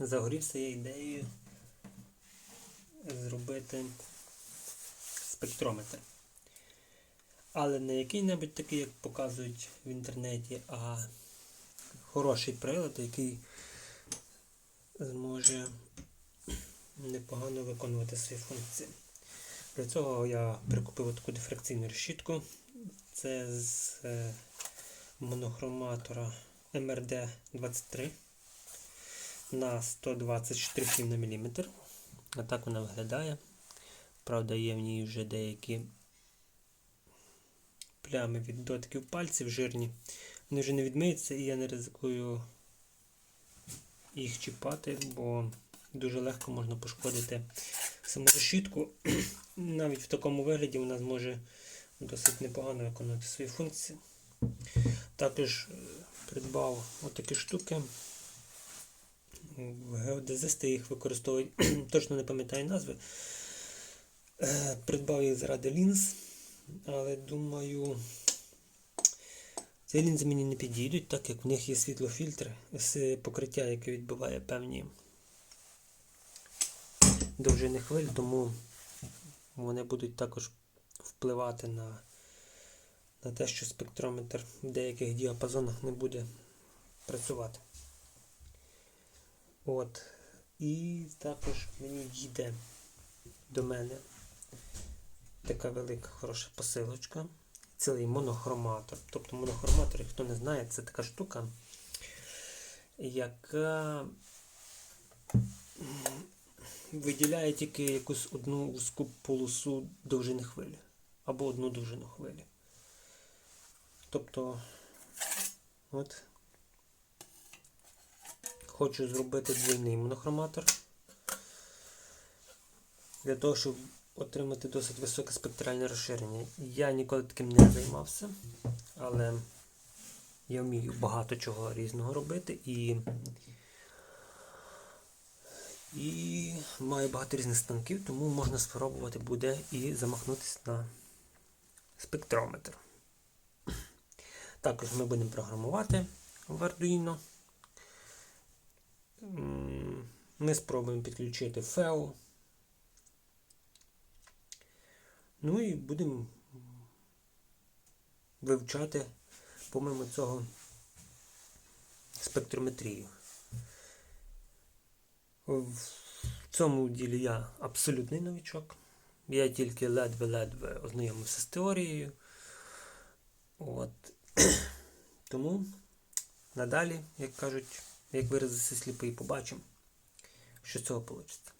загорівся я ідеєю зробити спектрометр. Але не який-небудь такий, як показують в інтернеті, а хороший прилад, який зможе непогано виконувати свої функції. Для цього я прикупив таку дифракційну решітку. Це з е, монохроматора MRD23 на 120 штрихів на міліметр. А так вона виглядає. Правда, є в ній вже деякі плями від дотиків пальців жирні. Вони вже не відмиються і я не ризикую їх чіпати, бо дуже легко можна пошкодити саму решітку. Навіть в такому вигляді вона зможе досить непогано виконувати свої функції. Також е, придбав отакі штуки. Геодезисти їх використовують, точно не пам'ятаю назви. Е, Придбав їх заради лінз, але думаю, ці лінзи мені не підійдуть, так як в них є світлофільтр з покриття, яке відбиває певні довжини хвиль, тому вони будуть також впливати на, на те, що спектрометр в деяких діапазонах не буде працювати. От. І також мені йде до мене така велика хороша посилочка. Цілий монохроматор. Тобто монохроматор, хто не знає, це така штука, яка виділяє тільки якусь одну вузьку полосу довжини хвилі. Або одну довжину хвилі. Тобто, от хочу зробити двойний монохроматор. Для того, щоб отримати досить високе спектральне розширення. Я ніколи таким не займався, але я вмію багато чого різного робити і, і маю багато різних станків, тому можна спробувати буде і замахнутися на спектрометр. Також ми будемо програмувати в Arduino. Ми спробуємо підключити FEO. Ну і будемо вивчати, помимо цього, спектрометрію. В цьому ділі я абсолютний новичок. Я тільки ледве-ледве ознайомився з теорією. От. Тому надалі, як кажуть, як виразився сліпий, побачимо, що з цього вийде.